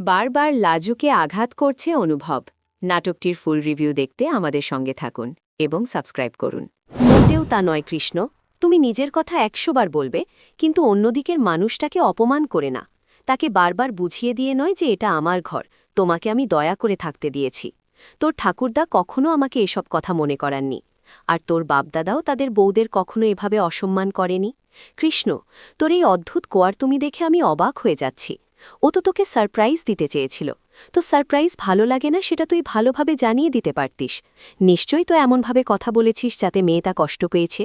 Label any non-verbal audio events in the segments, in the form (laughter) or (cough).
বারবার লাজুকে আঘাত করছে অনুভব। নাটকটির ফুল রিভিউ দেখতে আমাদের সঙ্গে থাকুন এবং সাবস্ক্রাইব করুন। মোটেও তা নয় কৃষ্ণ, তুমি নিজের কথা একশোবার বলবে, কিন্তু অন্যদিকের মানুষটাকে অপমান করে না। তাকে বারবার বুঝিয়ে দিয়ে নয় যে এটা আমার ঘর, তোমাকে আমি দয়া করে থাকতে দিয়েছি। তোর ঠাকুরদা কখনো আমাকে এসব কথা মনে করাননি। আর তোর বাপদাদাও তাদের বউদের কখনো এভাবে অসম্মান করেনি। কৃষ্ণ, তোর এই অদ্ভুত কোয়ার তুমি দেখে আমি অবাক হয়ে যাচ্ছি। ও তো তোকে সারপ্রাইজ দিতে চেয়েছিল। তো সারপ্রাইজ ভালো লাগে না সেটা তুই ভালোভাবে জানিয়ে দিতে পারতিস। নিশ্চয়ই তো এমনভাবে কথা বলেছিস যাতে মেয়ে তা কষ্ট পেয়েছে।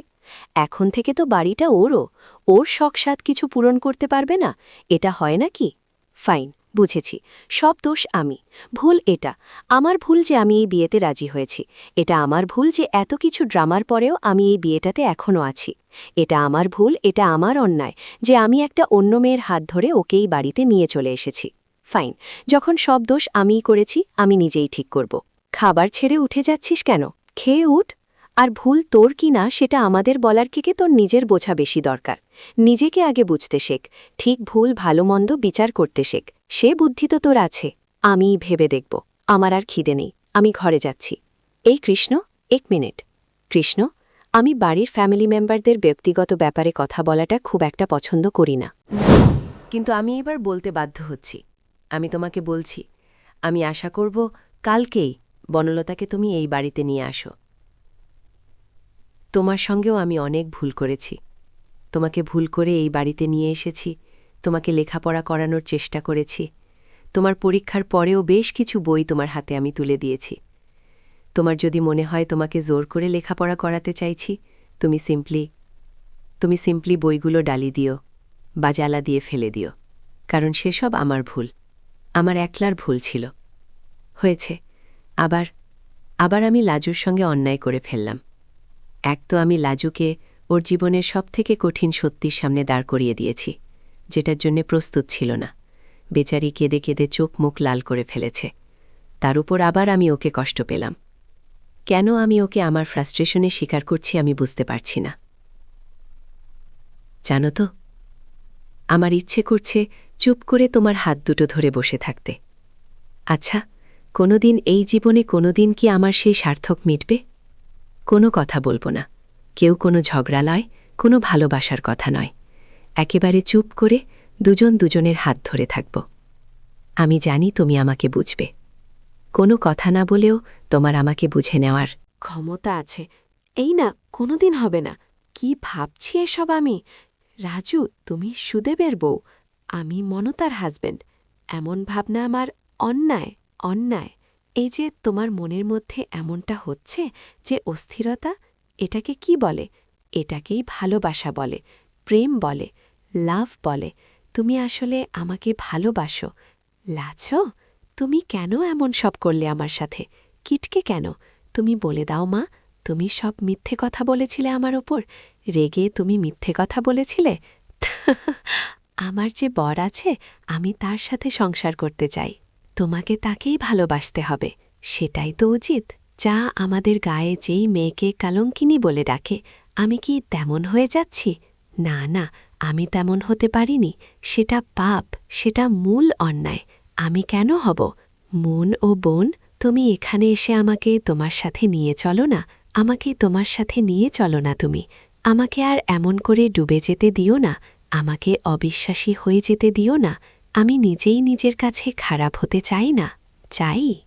এখন থেকে তো বাড়িটা ওরও। ওর শখসাদ কিছু পূরণ করতে পারবে না? এটা হয় না কি ফাইন। বুঝেছি, সব দোষ আমি। ভুল এটা, আমার ভুল যে আমি এই বিয়েতে রাজি হয়েছি, এটা আমার ভুল যে এত কিছু ড্রামার পরেও আমি এই বিয়েটাতে এখনও আছি। এটা আমার ভুল, এটা আমার অন্যায় যে আমি একটা অন্য মেয়ের হাত ধরে ওকেই বাড়িতে নিয়ে চলে এসেছি। ফাইন, যখন সব দোষ আমিই করেছি, আমি নিজেই ঠিক করব। খাবার ছেড়ে উঠে যাচ্ছিস কেন? খেয়ে উঠ। আর ভুল তোর কি না সেটা আমাদের বলার থেকে তোর নিজের বোঝা বেশি দরকার। নিজেকে আগে বুঝতে শেখ। ঠিক ভুল ভালো মন্দ বিচার করতে শেখ। সে বুদ্ধি তো তোর আছে। আমিই ভেবে দেখব। আমার আর খিদে নেই। আমি ঘরে যাচ্ছি। এই কৃষ্ণ, এক মিনিট। কৃষ্ণ, আমি বাড়ির ফ্যামিলি মেম্বারদের ব্যক্তিগত ব্যাপারে কথা বলাটা খুব একটা পছন্দ করি না। কিন্তু আমি এবার বলতে বাধ্য হচ্ছি। আমি তোমাকে বলছি, আমি আশা করব কালকেই বনলতাকে তুমি এই বাড়িতে নিয়ে আসো। তোমার সঙ্গেও আমি অনেক ভুল করেছি। তোমাকে ভুল করে এই বাড়িতে নিয়ে এসেছি, তোমাকে লেখাপড়া করানোর চেষ্টা করেছি। তোমার পরীক্ষার পরেও বেশ কিছু বই তোমার হাতে আমি তুলে দিয়েছি। তোমার যদি মনে হয় তোমাকে জোর করে লেখাপড়া করাতে চাইছি, তুমি সিম্পলি তুমি সিম্পলি বইগুলো ডালি দিও বা জ্বালা দিয়ে ফেলে দিও। কারণ সেসব আমার ভুল। আমার একলার ভুল ছিল। হয়েছে। আবার আবার আমি লাজুর সঙ্গে অন্যায় করে ফেললাম। এক তো আমি লাজুকে ওর জীবনের সবথেকে কঠিন সত্যির সামনে দাঁড় করিয়ে দিয়েছি, যেটার জন্যে প্রস্তুত ছিল না। বেচারি কেঁদে কেঁদে চোখ মুখ লাল করে ফেলেছে। তার উপর আবার আমি ওকে কষ্ট পেলাম। কেন আমি ওকে আমার ফ্রাস্ট্রেশনে স্বীকার করছি আমি বুঝতে পারছি না। জানো তো, আমার ইচ্ছে করছে চুপ করে তোমার হাত দুটো ধরে বসে থাকতে। আচ্ছা কোনোদিন এই জীবনে কোনোদিন কি আমার সেই সার্থক মিটবে? কোনো কথা বলব না। কেউ কোনো ঝগড়া লয়, কোনো ভালোবাসার কথা নয়। একেবারে চুপ করে দুজন দুজনের হাত ধরে থাকব। আমি জানি তুমি আমাকে বুঝবে। কোনো কথা না বলেও তোমার আমাকে বুঝে নেওয়ার ক্ষমতা আছে। এই না, কোনোদিন হবে না। কি ভাবছি এসব আমি? রাজু, তুমি সুদেবের বউ। আমি মনতার হাজবেন্ড এমন ভাবনা আমার অন্যায় অন্যায়। এই যে তোমার মনের মধ্যে এমনটা হচ্ছে যে অস্থিরতা, এটাকে কি বলে? এটাকেই ভালোবাসা বলে, প্রেম বলে, লাভ বলে। তুমি আসলে আমাকে ভালোবাসো। লাছ, তুমি কেন এমন সব করলে আমার সাথে? কিটকে কেন? তুমি বলে দাও মা, তুমি সব মিথ্যে কথা বলেছিলে আমার ওপর। রেগে তুমি মিথ্যে কথা বলেছিলে? (laughs) আমার যে বর আছে, আমি তার সাথে সংসার করতে চাই। তোমাকে তাকেই ভালোবাসতে হবে। সেটাই তো উচিত। যা আমাদের গায়ে যেই মেয়েকে কালঙ্কিনী বলে ডাকে, আমি কি তেমন হয়ে যাচ্ছি? না না, আমি তেমন হতে পারিনি। সেটা পাপ, সেটা মূল অন্যায়। আমি কেন হব? মন ও বোন, তুমি এখানে এসে আমাকে তোমার সাথে নিয়ে চলো না। আমাকে তোমার সাথে নিয়ে চলো না তুমি। আমাকে আর এমন করে ডুবে যেতে দিও না। আমাকে অবিশ্বাসী হয়ে যেতে দিও না। আমি নিজেই নিজের কাছে খারাপ হতে চাই না চাই